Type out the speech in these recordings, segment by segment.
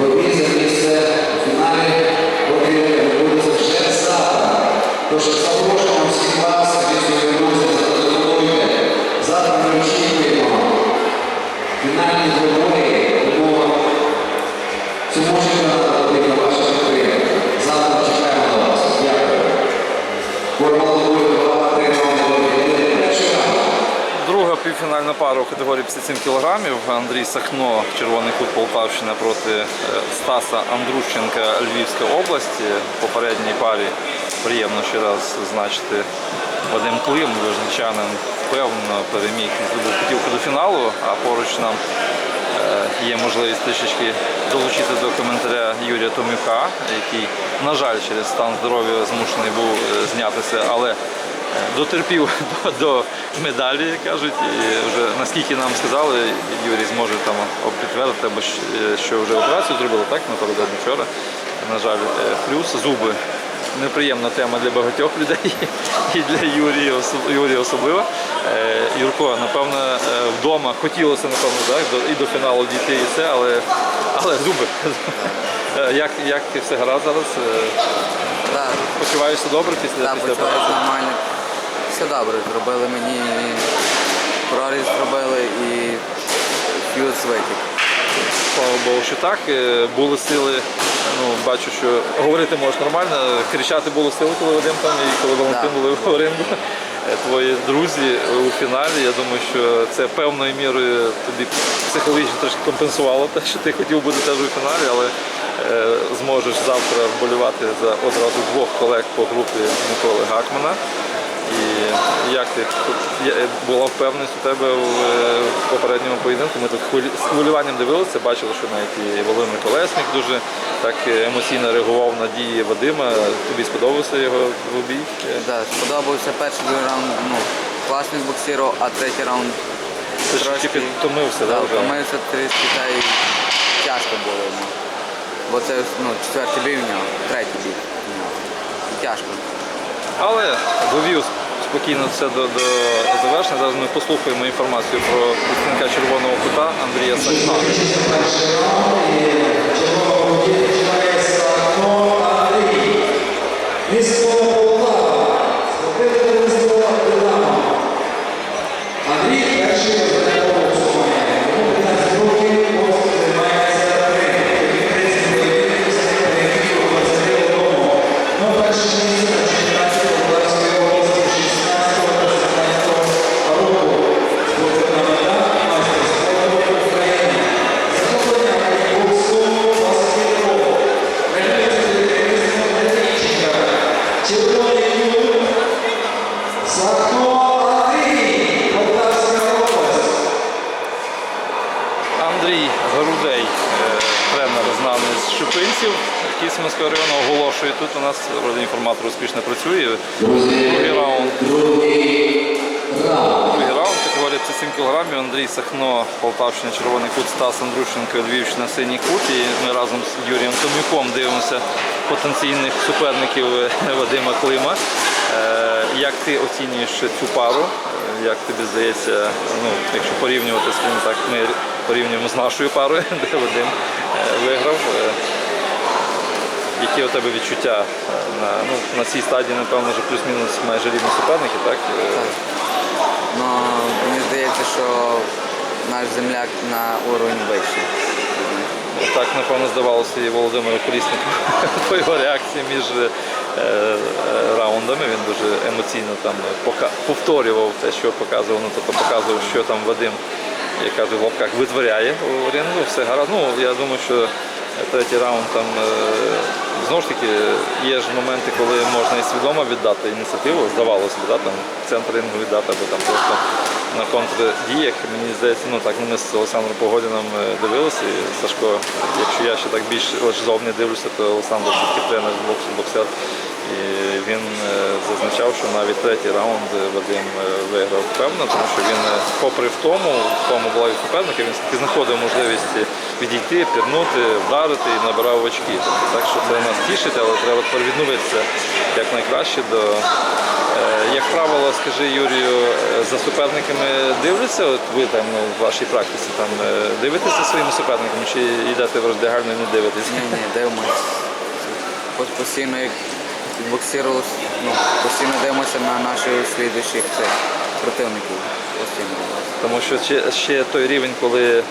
Боротьбі за місце у фіналі півфінальна пара у категорії 57 кг. Андрій Сахно, Червоний кут Полтавщина проти е, Стаса Андрущенка Львівська область. В попередній парі приємно ще раз значити Вадим Клим, вижничанин, впевнено переміг здобув путівку до фіналу, а поруч нам е, є можливість трішечки долучити до коментаря Юрія Томюка, який, на жаль, через стан здоров'я змушений був е, знятися, але дотерпів до, до медалі, кажуть, і вже наскільки нам сказали, Юрій зможе там підтвердити, або е, що вже операцію зробили, так, напередодні вчора. На жаль, е, плюс зуби. Неприємна тема для багатьох людей і для Юрія, Юрія особливо. Е, Юрко, напевно, вдома хотілося, напевно, так, і до фіналу дійти, і це, але, але зуби. Як, як все гаразд зараз? Так, Почуваєшся добре після, так, після почуваюся нормально. Все добре, зробили мені проріз зробили і фьюз витік. Слава Богу, що так. Е, Були сили, ну, бачу, що говорити можеш нормально. Кричати було сили, коли Вадим там і коли Валентин були в рингу. Е, Твої друзі у фіналі. Я думаю, що це певною мірою тобі психологічно трошки компенсувало те, що ти хотів бути теж у фіналі, але е, зможеш завтра вболівати за одразу двох колег по групі Миколи Гакмана. І як ти була впевненість у тебе в, е, попередньому поєдинку? Ми тут з хвилюванням дивилися, бачили, що навіть і Володимир Колесник дуже так емоційно реагував на дії Вадима. Тобі сподобався його двобій? Е, Да, сподобався перший другий раунд, ну, класний боксірував, а третій раунд Трошки підтомився, да, вже? втомився трішки та й тяжко було йому. Бо це ну, четвертий бій в нього, третій бій в нього. Тяжко. Але довів спокійно це до, до завершення. Зараз ми послухаємо інформацію про представника червоного кута Андрія Сахна. Перший 7 кілограмів. Андрій Сахно, Полтавщина, червоний кут, Стас Андрющенко, Львівщина, синій кут. І ми разом з Юрієм Томюком дивимося потенційних суперників е, Вадима Клима. Е, як ти оцінюєш цю пару? Е, як тобі здається, ну, якщо порівнювати, скажімо так, ми порівнюємо з нашою парою, де Вадим виграв. Які у тебе відчуття на ну, на цій стадії, напевно, вже плюс-мінус майже рівні суперники, так? так. Ну, здається, що наш земляк на уровень вищий. Так, напевно, здавалося і Володимиру Коліснику по його реакції між е, е, раундами. Він дуже емоційно там повторював те, що показував, ну, тобто показував, що там Вадим, як кажуть, в лапках витворяє у рингу, все гаразд. Ну, я думаю, що третій раунд там е, знову ж таки є ж моменти, коли можна і свідомо віддати ініціативу, здавалося б, да, там центр рингу віддати, або там просто на контрдіях. Мені здається, ну так ми з Олександром Погодіном е, дивилися. І Сашко, якщо я ще так більш зовні дивлюся, то Олександр все-таки тренер боксер. І він е, зазначав, що навіть третій раунд е, Вадим е, виграв певно, тому що він, попри в тому, в тому була і суперника, він все-таки знаходив можливість відійти, пірнути, вдарити і набирав очки. Так що це нас тішить, але треба тепер відновитися якнайкраще до. Як правило, скажи Юрію, за суперниками дивляться, от ви там ну, в вашій практиці там дивитеся своїми суперниками чи йдете в роздягальню і не дивитесь? Ні, ні, дивимось. Хоч постійно як боксірував, ну, постійно дивимося на наших слідуючих цих противників. Постійно. Тому що ще, ще той рівень, коли е,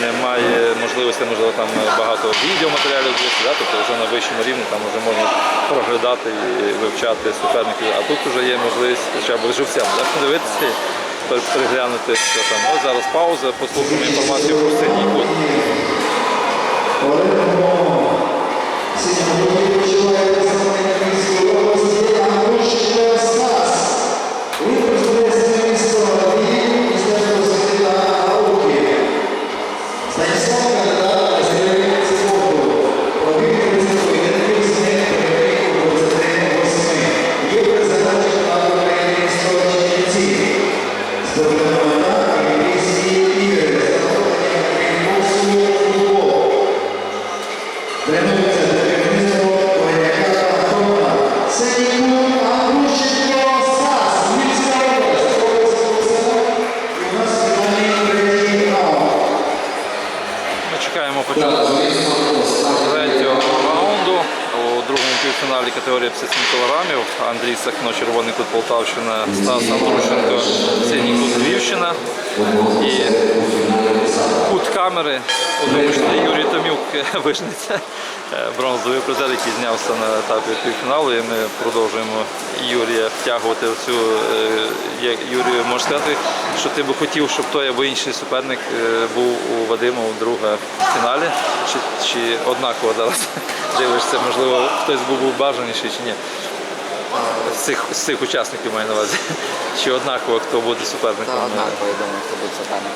немає можливості, можливо, там багато відеоматеріалів дивитися, да? тобто вже на вищому рівні там вже можна проглядати і вивчати суперників, а тут вже є можливість хоча б живцям да? подивитися, переглянути, що там. Ось зараз пауза, послухаємо інформацію про синій кут. Сьогодні почуває представник Стас Андрущенко, синій кут Львівщина. І кут камери, числі Юрій Томюк, вижниця, е, бронзовий призер, який знявся на етапі півфіналу. І ми продовжуємо Юрія втягувати в цю. е, Юрію, можеш сказати, що ти би хотів, щоб той або інший суперник е, був у Вадима у друга фіналі, чи, чи однаково зараз дивишся, можливо, хтось був бажаніший чи ні. З цих, з цих учасників маю на увазі. Чи однаково хто буде суперником? Та однаково, я думаю, хто буде суперник.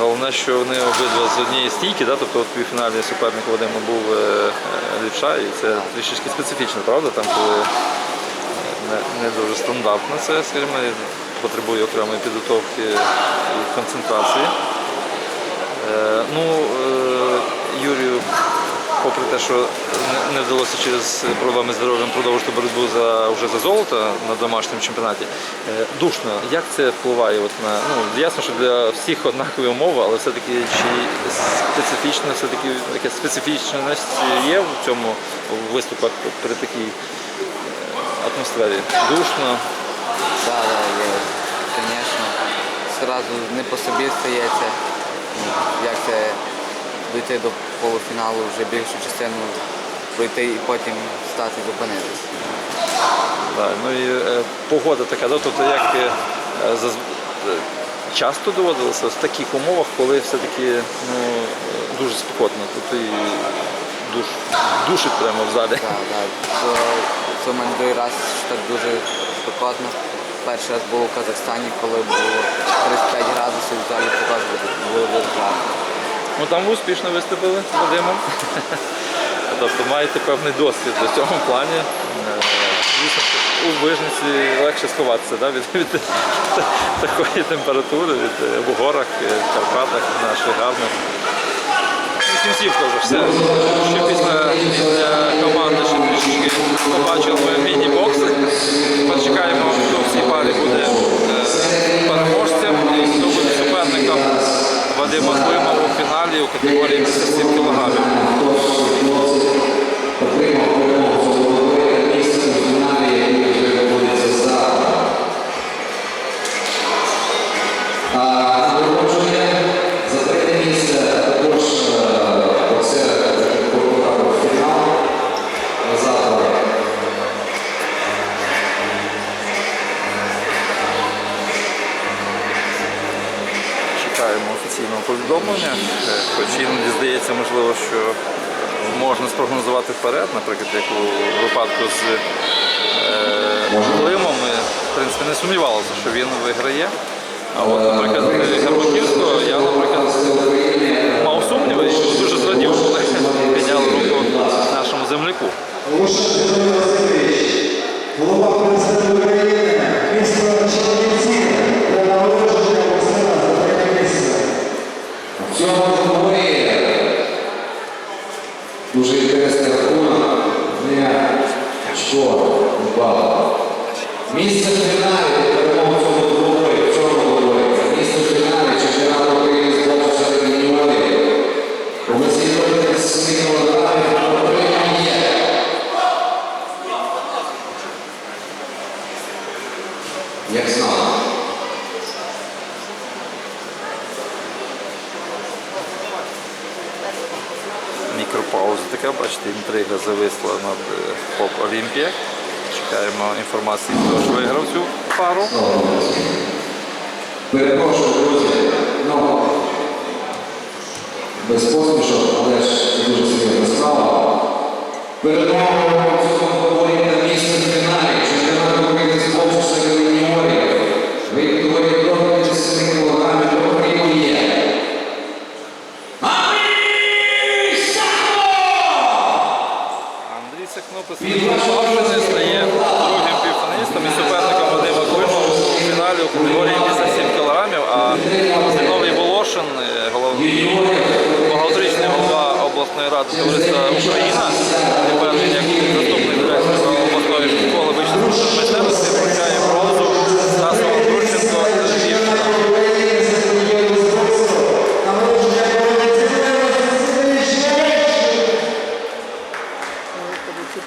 Головне, що вони обидва з однієї стійки, да? тобто от півфінальний суперник Вадима був е, е, лівша, і це трішечки специфічно, правда? Там коли не, не дуже стандартно це, скажімо, потребує окремої підготовки і концентрації. Е, ну, е, Юрію, попри те, що не, вдалося через проблеми здоров'ям продовжити боротьбу за, вже за золото на домашньому чемпіонаті, е, душно, як це впливає? От на, ну, ясно, що для всіх однакові умови, але все-таки чи специфічна, все-таки якась специфічність є в цьому виступах при такій е, атмосфері? Душно. Так, так, є. Звісно. Зразу не по собі стається. Як це дійти до полуфіналу, вже більшу частину пройти і потім стати зупинитися. Да, ну і е, погода така, да? тобто як е, заз- е, часто доводилося в таких умовах, коли все-таки ну, е, дуже спекотно, тут і душ, душить прямо в залі. Так, так. Це, це в мене другий раз що так дуже спекотно. Перший раз був у Казахстані, коли було 35 градусів, в залі також було дуже жарко. Ну там успішно виступили з Вадимом. Тобто маєте певний досвід в цьому плані. Е, у вижниці легше сховатися да, від, від такої температури, від, е, в горах, е, в Карпатах, наших гарних. Ну, Кінцівка вже все. Ще після команди ще трішки побачили міні-бокси. Почекаємо, хто в цій парі буде е, переможцем і хто буде суперником Вадима Клима у фіналі у категорії 57 кг. Е, повідомлення. Е, Хоч іноді здається, можливо, що можна спрогнозувати вперед, наприклад, як у випадку з е, Климом. Ми в принципі, не сумнівалися, що він виграє. А от, наприклад, Гарбаківського я, наприклад, мав сумніви і дуже зрадів, коли підняли руку нашому земляку. Голова президента України, місто Чернівці, для нагородження Максима за таке місце. В цьому двобої дуже інтересний рахунок. Не очко, бал. Місце така, бачите, інтрига зависла над е, Поп Олімпія. Чекаємо інформації, хто ж виграв цю пару. Перепрошую, друзі. Ну, без посмішок, але ж дуже серйозна справа. Перемогу товариства Україна,